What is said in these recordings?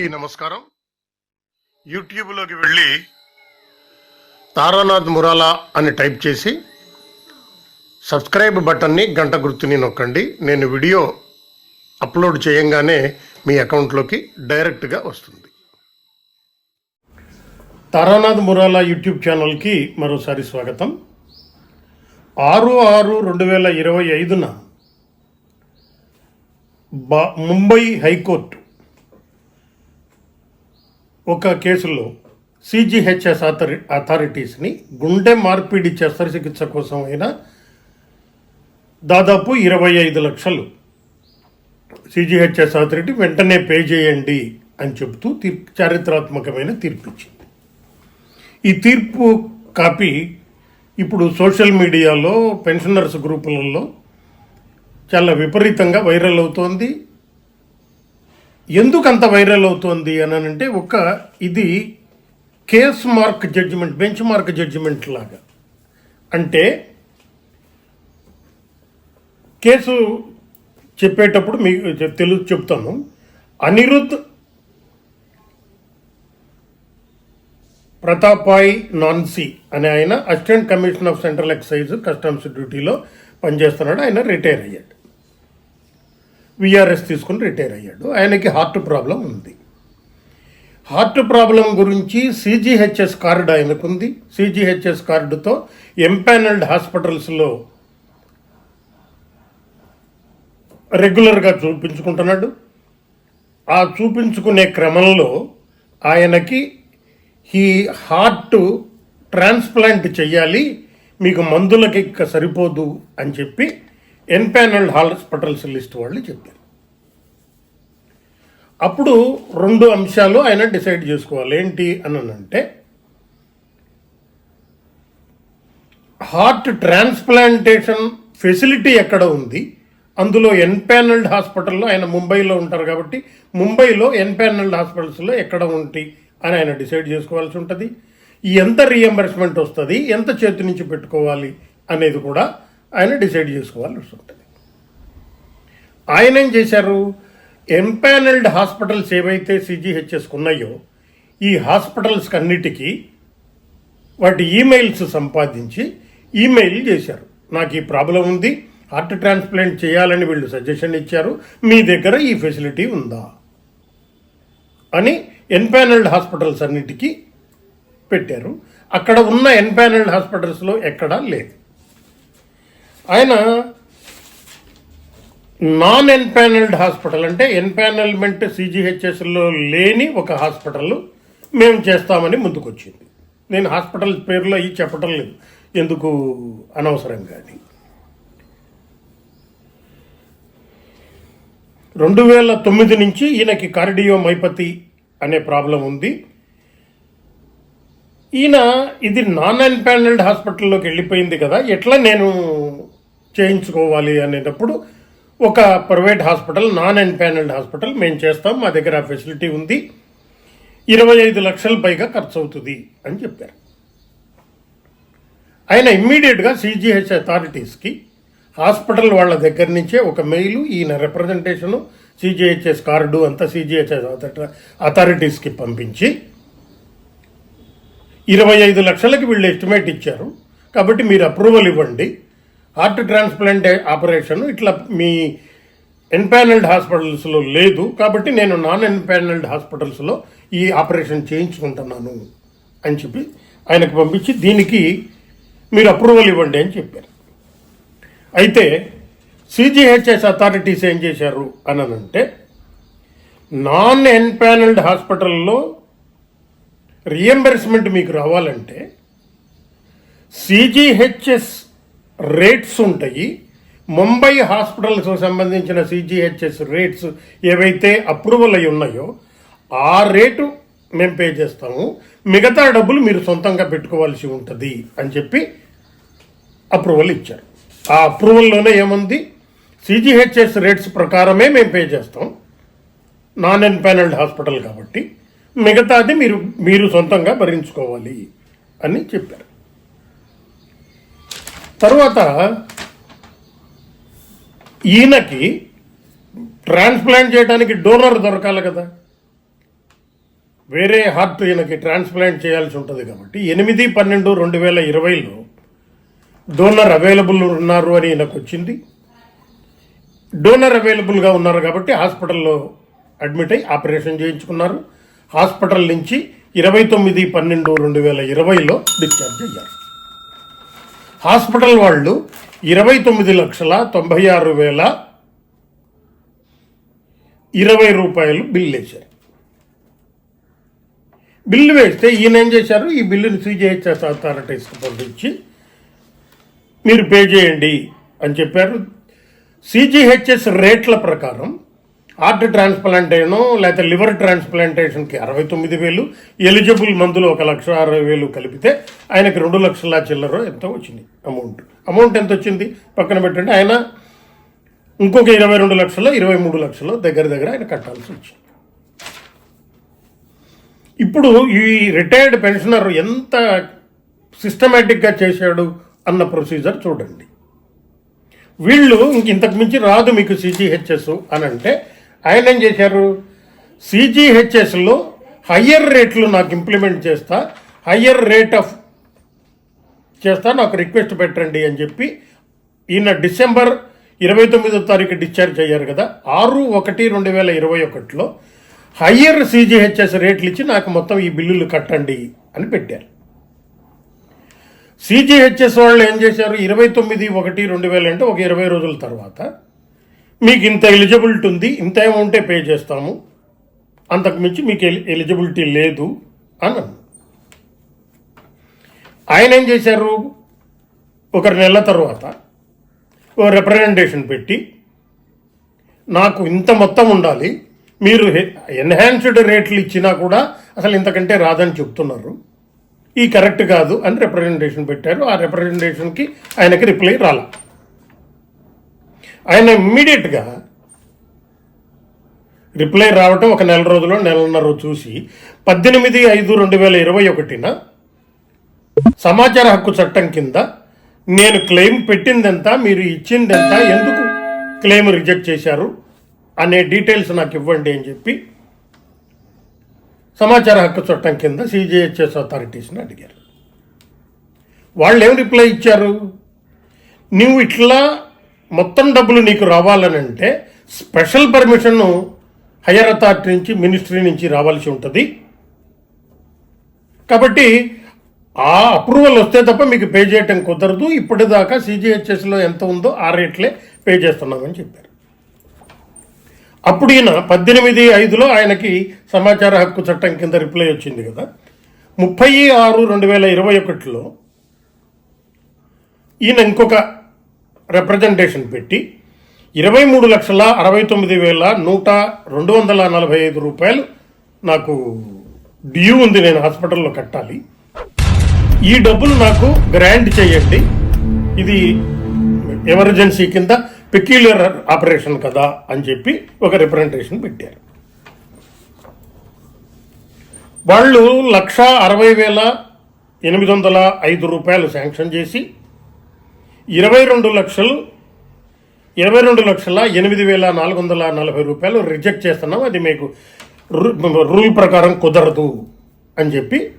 అందరికీ నమస్కారం. యూట్యూబ్లోకి వెళ్ళి తారానాథ్ మురాలా అని టైప్ చేసి సబ్స్క్రైబ్ బటన్ని గంట గుర్తుని నొక్కండి. నేను వీడియో అప్లోడ్ చేయంగానే మీ అకౌంట్లోకి డైరెక్ట్గా వస్తుంది. తారానాథ్ మురాలా యూట్యూబ్ ఛానల్కి మరోసారి స్వాగతం. ఆరు ఆరు రెండు వేల ఇరవై ఐదున బా ముంబై హైకోర్టు ఒక కేసులో సిజిహెచ్ఎస్ అథారి అథారిటీస్ని గుండె మార్పిడి శస్త్రచికిత్స కోసం అయినా దాదాపు ఇరవై ఐదు లక్షలు సిజిహెచ్ఎస్ అథారిటీ వెంటనే పే చేయండి అని చెబుతూ తీర్పు చారిత్రాత్మకమైన తీర్పు ఇచ్చింది ఈ తీర్పు కాపీ ఇప్పుడు సోషల్ మీడియాలో పెన్షనర్స్ గ్రూపులలో చాలా విపరీతంగా వైరల్ అవుతోంది. ఎందుకు అంత వైరల్ అవుతోంది అని అంటే ఒక ఇది case mark judgement benchmark judgement లాగా. అంటే కేసు చెప్పేటప్పుడు మీకు తెలు తెలుగు చెప్తాను అనిరుద్ ప్రతాపాయ్ నాన్సీ అనే ఆయన assistant commission of central excise customs డ్యూటీలో పనిచేస్తున్నాడు. ఆయన రిటైర్ అయ్యాడు. విఆర్ఎస్ తీసుకుని రిటైర్ అయ్యాడు. ఆయనకి హార్ట్ ప్రాబ్లం ఉంది. హార్ట్ ప్రాబ్లం గురించి సిజిహెచ్ఎస్ కార్డు ఆయనకుంది. సిజిహెచ్ఎస్ కార్డుతో ఎంపానల్డ్ హాస్పిటల్స్లో రెగ్యులర్గా చూపించుకుంటున్నాడు. ఆ చూపించుకునే క్రమంలో ఆయనకి ఈ హార్ట్ ట్రాన్స్ప్లాంట్ చెయ్యాలి మీకు మందులకి సరిపోదు అని చెప్పి ఎన్పానల్డ్ హాస్పిటల్స్ లిస్ట్ వాళ్ళు చెప్పారు. అప్పుడు రెండు అంశాలు ఆయన డిసైడ్ చేసుకోవాలి. ఏంటి అని అంటే హార్ట్ ట్రాన్స్ప్లాంటేషన్ ఫెసిలిటీ ఎక్కడ ఉంది? అందులో ఎన్పానల్డ్ హాస్పిటల్లో ఆయన ముంబైలో ఉంటారు కాబట్టి ముంబైలో ఎన్పానల్డ్ హాస్పిటల్స్లో ఎక్కడ ఉంటాయి అని ఆయన డిసైడ్ చేసుకోవాల్సి ఉంటుంది. ఎంత రీఎంబర్స్మెంట్ వస్తుంది? ఎంత చేతి నుంచి పెట్టుకోవాలి? అనేది కూడా ఆయన డిసైడ్ చేసుకోవాల్సి ఉంటుంది ఆయన ఏం చేశారు? ఎంపానల్డ్ హాస్పిటల్స్ ఏవైతే సిజిహెచ్ఎస్కి ఉన్నాయో ఈ హాస్పిటల్స్కి అన్నిటికీ వాటి ఈమెయిల్స్ సంపాదించి ఈమెయిల్ చేశారు. నాకు ఈ ప్రాబ్లం ఉంది హార్ట్ ట్రాన్స్ప్లాంట్ చేయాలని వీళ్ళు సజెషన్ ఇచ్చారు మీ దగ్గర ఈ ఫెసిలిటీ ఉందా? అని ఎన్పానల్డ్ హాస్పిటల్స్ అన్నిటికీ పెట్టారు. అక్కడ ఉన్న ఎన్పానల్డ్ హాస్పిటల్స్లో ఎక్కడా లేదు. ఆయన నాన్ ఎన్పానల్డ్ హాస్పిటల్ అంటే ఎన్పానల్మెంట్ సిజిహెచ్ఎస్లో లేని ఒక హాస్పిటల్ మేము చేస్తామని ముందుకొచ్చింది. నేను హాస్పిటల్ పేరులో ఈ చెప్పటం లేదు. ఎందుకు అనవసరం కానీ. రెండు వేల తొమ్మిది నుంచి ఈయనకి కార్డియోమైపతి అనే ప్రాబ్లం ఉంది. ఈయన ఇది నాన్ అన్పానల్డ్ హాస్పిటల్లోకి వెళ్ళిపోయింది కదా ఎట్లా నేను చేయించుకోవాలి అనేటప్పుడు ఒక private hospital non empanelled hospital మేము చేస్తాం మా దగ్గర ఆ ఫెసిలిటీ ఉంది. ఇరవై ఐదు లక్షల పైగా ఖర్చు అవుతుంది అని చెప్పారు. ఆయన ఇమ్మీడియట్గా సిజిహెచ్ అథారిటీస్కి హాస్పిటల్ వాళ్ళ దగ్గర నుంచే ఒక మెయిల్ ఈయన రిప్రజెంటేషను సిజిహెచ్ఎస్ కార్డు అంతా సిజిహెచ్ఎస్ అథారిటీస్కి పంపించి ఇరవై ఐదు లక్షలకి వీళ్ళు ఎస్టిమేట్ ఇచ్చారు. కాబట్టి మీరు అప్రూవల్ ఇవ్వండి. హార్ట్ ట్రాన్స్ప్లాంట్ ఆపరేషన్ ఇట్లా మీ ఎన్పానల్డ్ హాస్పిటల్స్లో లేదు. కాబట్టి నేను నాన్ ఎన్పానల్డ్ హాస్పిటల్స్లో ఈ ఆపరేషన్ చేయించుకుంటున్నాను అని చెప్పి ఆయనకు పంపించి దీనికి మీరు అప్రూవల్ ఇవ్వండి అని చెప్పారు. అయితే సిజిహెచ్ఎస్ అథారిటీస్ ఏం చేశారు అని అంటే నాన్ ఎన్పానల్డ్ హాస్పిటల్లో రియంబర్స్మెంట్ మీకు రావాలంటే సిజిహెచ్ఎస్ రేట్స్ ఉంటాయి. ముంబై హాస్పిటల్స్కి సంబంధించిన సిజిహెచ్ఎస్ రేట్స్ ఏవైతే అప్రూవల్ అయి ఉన్నాయో ఆ రేటు మేము పే చేస్తాము. మిగతా డబ్బులు మీరు సొంతంగా పెట్టుకోవాల్సి ఉంటుంది అని చెప్పి అప్రూవల్ ఇచ్చారు. ఆ అప్రూవల్లోనే ఏముంది? సిజిహెచ్ఎస్ రేట్స్ ప్రకారమే మేము పే చేస్తాం. నాన్ ఎన్పానల్డ్ హాస్పిటల్ కాబట్టి. మిగతాది మీరు మీరు సొంతంగా భరించుకోవాలి అని చెప్పారు. తర్వాత ఈయనకి ట్రాన్స్ప్లాంట్ చేయడానికి డోనర్ దొరకాలి కదా. వేరే హార్ట్ ఈయనకి ట్రాన్స్ప్లాంట్ చేయాల్సి ఉంటుంది కాబట్టి ఎనిమిది పన్నెండు రెండు వేల ఇరవైలో డోనర్ అవైలబుల్ ఉన్నారు అని ఈయనకు వచ్చింది. డోనర్ అవైలబుల్గా ఉన్నారు కాబట్టి హాస్పిటల్లో అడ్మిట్ అయి ఆపరేషన్ చేయించుకున్నారు. హాస్పిటల్ నుంచి ఇరవై తొమ్మిది పన్నెండు రెండు వేల ఇరవైలో డిశ్చార్జ్ అయ్యారు. హాస్పిటల్ వాళ్ళు ఇరవై తొమ్మిది లక్షల తొంభై ఆరు వేల ఇరవై రూపాయలు బిల్లు వేశారు. బిల్లు వేస్తే ఈయన ఏం చేశారు? ఈ బిల్లుని సిజిహెచ్ఎస్ అథారిటీస్కి పంపించి మీరు పే చేయండి అని చెప్పారు. సిజిహెచ్ఎస్ రేట్ల ప్రకారం హార్ట్ ట్రాన్స్ప్లాంటేషను లేకపోతే లివర్ ట్రాన్స్ప్లాంటేషన్కి అరవై తొమ్మిది వేలు ఎలిజిబుల్ మందులు ఒక లక్ష అరవై వేలు కలిపితే ఆయనకి రెండు లక్షల చిల్లర ఎంతో వచ్చింది అమౌంట్. అమౌంట్ ఎంత వచ్చింది? పక్కన పెట్టండి. ఆయన ఇంకొక ఇరవై రెండు లక్షలు ఇరవై మూడు లక్షలు దగ్గర దగ్గర ఆయన కట్టాల్సి వచ్చింది. ఇప్పుడు ఈ రిటైర్డ్ పెన్షనర్ ఎంత సిస్టమేటిక్గా చేశాడు అన్న ప్రొసీజర్ చూడండి. వీళ్ళు ఇంక ఇంతకు మించి రాదు మీకు సిజిహెచ్ఎస్ అని అంటే ఆయన ఏం చేశారు సిజిహెచ్ఎస్లో హయ్యర్ రేట్లు నాకు ఇంప్లిమెంట్ చేస్తా. హయ్యర్ రేట్ ఆఫ్ చేస్తా నాకు రిక్వెస్ట్ పెట్టండి అని చెప్పి ఈయన డిసెంబర్ ఇరవై తొమ్మిదో తారీఖు డిశ్చార్జ్ అయ్యారు కదా ఆరు ఒకటి రెండు వేల ఇరవై ఒకటిలో హయ్యర్ సిజిహెచ్ఎస్ రేట్లు ఇచ్చి నాకు మొత్తం ఈ బిల్లులు కట్టండి అని పెట్టారు. సిజిహెచ్ఎస్ వాళ్ళు ఏం చేశారు? ఇరవై తొమ్మిది ఒకటి రెండు వేలు అంటే ఒక ఇరవై రోజుల తర్వాత మీకు ఇంత ఎలిజిబిలిటీ ఉంది ఇంత అమౌంటే పే చేస్తాము. అంతకుమించి మీకు ఎలి- ఎలిజిబిలిటీ లేదు అని ఆయన ఏం చేశారు? ఒక నెల తర్వాత ఓ రిప్రజెంటేషన్ పెట్టి నాకు ఇంత మొత్తం ఉండాలి మీరు ఎన్హాన్స్డ్ రేట్లు ఇచ్చినా కూడా అసలు ఇంతకంటే రాదని చెప్తున్నారు. ఈ కరెక్ట్ కాదు అని రిప్రజెంటేషన్ పెట్టారు. ఆ రిప్రజెంటేషన్కి ఆయనకి రిప్లై రాలా. ఆయన ఇమ్మీడియట్గా రిప్లై రావటం ఒక నెల రోజులో నెలన్నర చూసి పద్దెనిమిది ఐదు రెండు వేల ఇరవై ఒకటిన సమాచార హక్కు చట్టం కింద నేను క్లెయిమ్ పెట్టిందెంత మీరు ఇచ్చిందెంత ఎందుకు క్లెయిమ్ రిజెక్ట్ చేశారు అనే డీటెయిల్స్ నాకు ఇవ్వండి అని చెప్పి సమాచార హక్కు చట్టం కింద సిజిహెచ్ఎస్ అథారిటీస్ని అడిగారు. వాళ్ళు ఏం రిప్లై ఇచ్చారు? నువ్వు ఇట్లా మొత్తం డబ్బులు నీకు రావాలని అంటే స్పెషల్ పర్మిషన్ హయ్యర్ అథారిటీ నుంచి మినిస్ట్రీ నుంచి రావాల్సి ఉంటుంది. కాబట్టి ఆ అప్రూవల్ వస్తే తప్ప మీకు పే చేయటం కుదరదు. ఇప్పటిదాకా సిజిహెచ్ఎస్లో ఎంత ఉందో ఆ రేట్లే పే చేస్తున్నామని చెప్పారు. అప్పుడు ఈయన పద్దెనిమిది ఐదులో ఆయనకి సమాచార హక్కు చట్టం కింద రిప్లై వచ్చింది కదా. ముప్పై ఆరు రెండు వేల ఇరవై ఒకటిలో ఈయన ఇంకొక రిప్రజెంటేషన్ పెట్టి ఇరవై మూడు లక్షల అరవై తొమ్మిది వేల నూట రెండు వందల నలభై ఐదు రూపాయలు నాకు డ్యూ ఉంది నేను హాస్పిటల్లో కట్టాలి. ఈ డబ్బులు నాకు గ్రాంట్ చేయండి. ఇది ఎమర్జెన్సీ కింద పెక్యులర్ ఆపరేషన్ కదా అని చెప్పి ఒక రిప్రజెంటేషన్ పెట్టారు. వాళ్ళు లక్ష అరవై వేల ఎనిమిది వందల ఐదు రూపాయలు శాంక్షన్ చేసి ఇరవై రెండు లక్షలు ఇరవై రెండు లక్షల ఎనిమిది వేల నాలుగు వందల నలభై రూపాయలు రిజెక్ట్ చేస్తున్నాం. అది మీకు రు- రూల్ ప్రకారం కుదరదు అని చెప్పి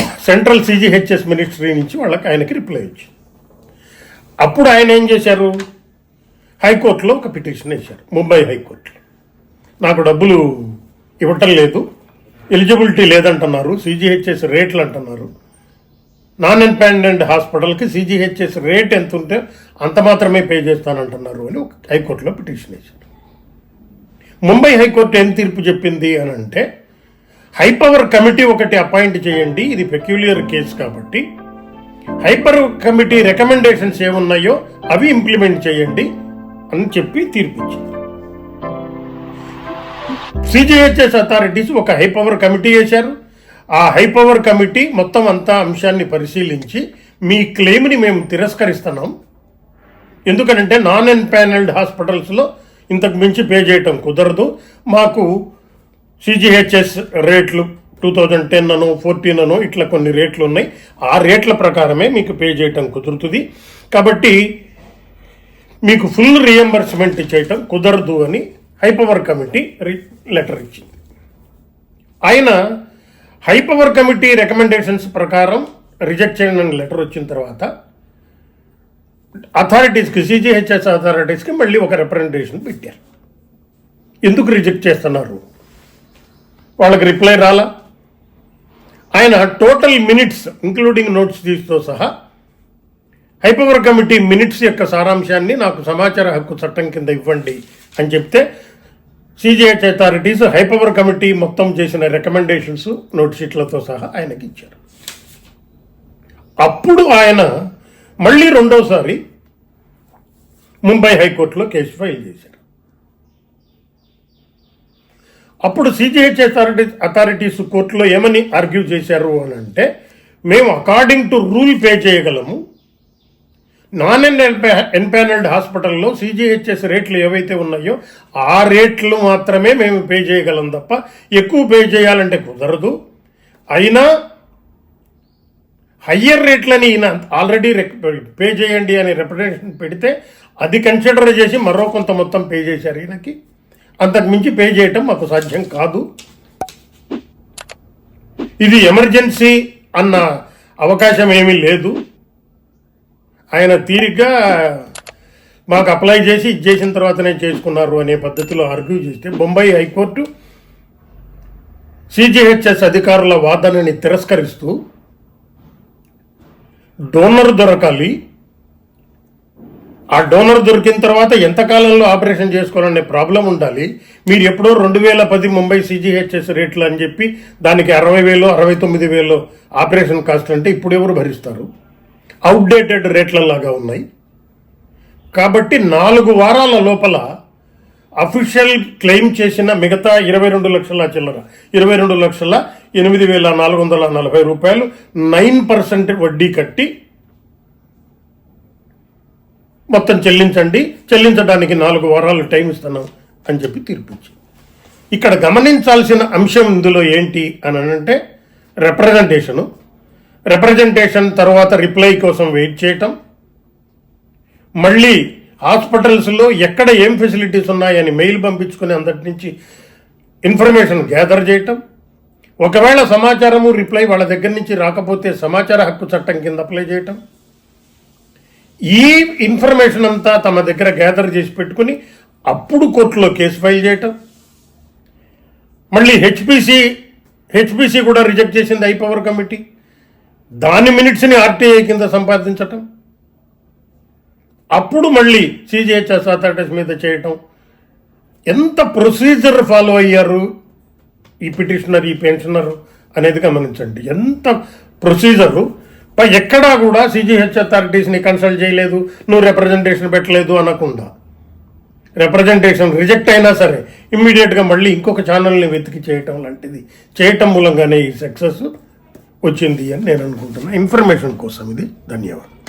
సెంట్రల్ సిజిహెచ్ఎస్ మినిస్ట్రీ నుంచి వాళ్ళకి ఆయనకి రిప్లై వచ్చింది అప్పుడు ఆయన ఏం చేశారు? హైకోర్టులో ఒక పిటిషన్ వేశారు ముంబై హైకోర్టులో. నాకు డబ్బులు ఇవ్వటం లేదు ఎలిజిబిలిటీ లేదంటున్నారు సిజిహెచ్ఎస్ రేట్లు అంటున్నారు. నాన్ ఇండిపెండెంట్ హాస్పిటల్కి సీజీహెచ్ఎస్ రేట్ ఎంత ఉంటే అంత మాత్రమే పే చేస్తానంటున్నారు అని ఒక హైకోర్టులో పిటిషన్ వేశారు. ముంబై హైకోర్టు ఏం తీర్పు చెప్పింది అని అంటే హైపవర్ కమిటీ ఒకటి అపాయింట్ చేయండి ఇది పెక్యులియర్ కేసు కాబట్టి. హైపర్ కమిటీ రికమెండేషన్స్ ఏమున్నాయో అవి ఇంప్లిమెంట్ చేయండి అని చెప్పి తీర్పిచ్చింది. సిజిహెచ్ఎస్ అథారిటీస్ ఒక హైపవర్ కమిటీ వేశారు. ఆ హైపవర్ కమిటీ మొత్తం అంతా అంశాన్ని పరిశీలించి మీ క్లెయిమ్ని మేము తిరస్కరిస్తున్నాం. ఎందుకంటే నాన్ ఎన్పానల్డ్ హాస్పిటల్స్లో ఇంతకు మించి పే చేయటం కుదరదు. మాకు సిజిహెచ్ఎస్ రేట్లు టూ థౌజండ్ టెన్ అనో ఫోర్టీన్ అనో ఇట్లా కొన్ని రేట్లు ఉన్నాయి. ఆ రేట్ల ప్రకారమే మీకు పే చేయటం కుదురుతుంది. కాబట్టి మీకు ఫుల్ రియంబర్స్మెంట్ చేయటం కుదరదు అని హైపవర్ కమిటీ రి- లెటర్ ఇచ్చింది. ఆయన హై పవర్ కమిటీ రికమెండేషన్స్ ప్రకారం రిజెక్ట్ చేయని లెటర్ వచ్చిన తర్వాత అథారిటీస్కి సిజిహెచ్ఎస్ అథారిటీస్కి మళ్ళీ ఒక రిప్రజెంటేషన్ పెట్టారు. ఎందుకు రిజెక్ట్ చేస్తున్నారు? వాళ్ళకి రిప్లై రాలా? ఆయన టోటల్ మినిట్స్ ఇంక్లూడింగ్ నోట్స్ తీస్తో సహా హైపవర్ కమిటీ మినిట్స్ యొక్క సారాంశాన్ని నాకు సమాచార హక్కు చట్టం కింద ఇవ్వండి అని చెప్తే సిజిహెచ్ అథారిటీస్ హైపవర్ కమిటీ మొత్తం చేసిన రికమెండేషన్స్ నోట్ షీట్లతో సహా ఆయనకి ఇచ్చారు. అప్పుడు ఆయన మళ్ళీ రెండోసారి ముంబై హైకోర్టులో కేసు ఫైల్ చేశారు. అప్పుడు సిజిహెచ్ అథారిటీ అథారిటీస్ కోర్టులో ఏమని ఆర్గ్యూ చేశారు అని అంటే మేము అకార్డింగ్ టు రూల్ పే చేయగలము నాన్ ఎన్ ఎన్పానల్డ్ హాస్పిటల్లో సిజిహెచ్ఎస్ రేట్లు ఏవైతే ఉన్నాయో ఆ రేట్లు మాత్రమే మేము పే చేయగలం తప్ప ఎక్కువ పే చేయాలంటే కుదరదు. అయినా హయ్యర్ రేట్లని ఈయన ఆల్రెడీ పే చేయండి అని రిప్రజెంటేషన్ పెడితే అది కన్సిడర్ చేసి మరో కొంత మొత్తం పే చేశారు ఈయనకి. అంతకు మించి పే చేయటం మాకు సాధ్యం కాదు. ఇది ఎమర్జెన్సీ అన్న అవకాశం ఏమీ లేదు. ఆయన తీరిగ్గా మాకు అప్లై చేసి ఇది చేసిన తర్వాతనే చేసుకున్నారు అనే పద్ధతిలో ఆర్గ్యూ చేస్తే బొంబాయి హైకోర్టు సిజిహెచ్ఎస్ అధికారుల వాదనని తిరస్కరిస్తూ డోనర్ దొరకాలి. ఆ డోనర్ దొరికిన తర్వాత ఎంత కాలంలో ఆపరేషన్ చేసుకోవాలనే ప్రాబ్లం ఉండాలి. మీరు ఎప్పుడో రెండు వేల పది ముంబై సిజిహెచ్ఎస్ రేట్లు అని చెప్పి దానికి అరవై వేలు అరవై తొమ్మిది వేలు ఆపరేషన్ కాస్ట్ అంటే ఇప్పుడు ఎవరు భరిస్తారు? అవుట్డేటెడ్ రేట్లలాగా ఉన్నాయి. కాబట్టి నాలుగు వారాల లోపల అఫీషియల్ క్లెయిమ్ చేసిన మిగతా ఇరవై రెండు లక్షల చిల్లర ఇరవై రెండు లక్షల ఎనిమిది వేల నాలుగు వందల నలభై రూపాయలు నైన్ పర్సెంట్ వడ్డీ కట్టి మొత్తం చెల్లించండి. చెల్లించడానికి నాలుగు వారాలు టైం ఇస్తున్నాం అని చెప్పి తీర్పిచ్చి ఇక్కడ గమనించాల్సిన అంశం ఇందులో ఏంటి అని అంటే రిప్రజెంటేషను రిప్రజెంటేషన్ తర్వాత రిప్లై కోసం వెయిట్ చేయటం. మళ్ళీ హాస్పిటల్స్లో ఎక్కడ ఏం ఫెసిలిటీస్ ఉన్నాయని మెయిల్ పంపించుకుని అందరి నుంచి ఇన్ఫర్మేషన్ గ్యాదర్ చేయటం. ఒకవేళ సమాచారము రిప్లై వాళ్ళ దగ్గర నుంచి రాకపోతే సమాచార హక్కు చట్టం కింద అప్లై చేయటం. ఈ ఇన్ఫర్మేషన్ అంతా తమ దగ్గర గ్యాదర్ చేసి పెట్టుకుని అప్పుడు కోర్టులో కేసు ఫైల్ చేయటం. మళ్ళీ హెచ్పిసి హెచ్పిసి కూడా రిజెక్ట్ చేసింది ఐ పవర్ కమిటీ దాని మినిట్స్ని ఆర్టీఐ కింద సంపాదించటం. అప్పుడు మళ్ళీ సీజీహెచ్ఎస్ అథారిటీస్ మీద చేయటం. ఎంత ప్రొసీజర్ ఫాలో అయ్యారు ఈ పిటిషనర్ ఈ పెన్షనర్ అనేది గమనించండి. ఎంత ప్రొసీజరు. ఎక్కడా కూడా సీజీహెచ్ అథారిటీస్ని కన్సల్ట్ చేయలేదు నువ్వు రిప్రజెంటేషన్ పెట్టలేదు అనకుండా. రిప్రజెంటేషన్ రిజెక్ట్ అయినా సరే ఇమ్మీడియట్గా మళ్ళీ ఇంకొక ఛానల్ని వెతికి చేయటం లాంటిది. చేయటం మూలంగానే ఈ సక్సెస్. వచ్చింది అని నేను అనుకుంటున్నాను ఇన్ఫర్మేషన్ కోసం ఇది. ధన్యవాదాలు.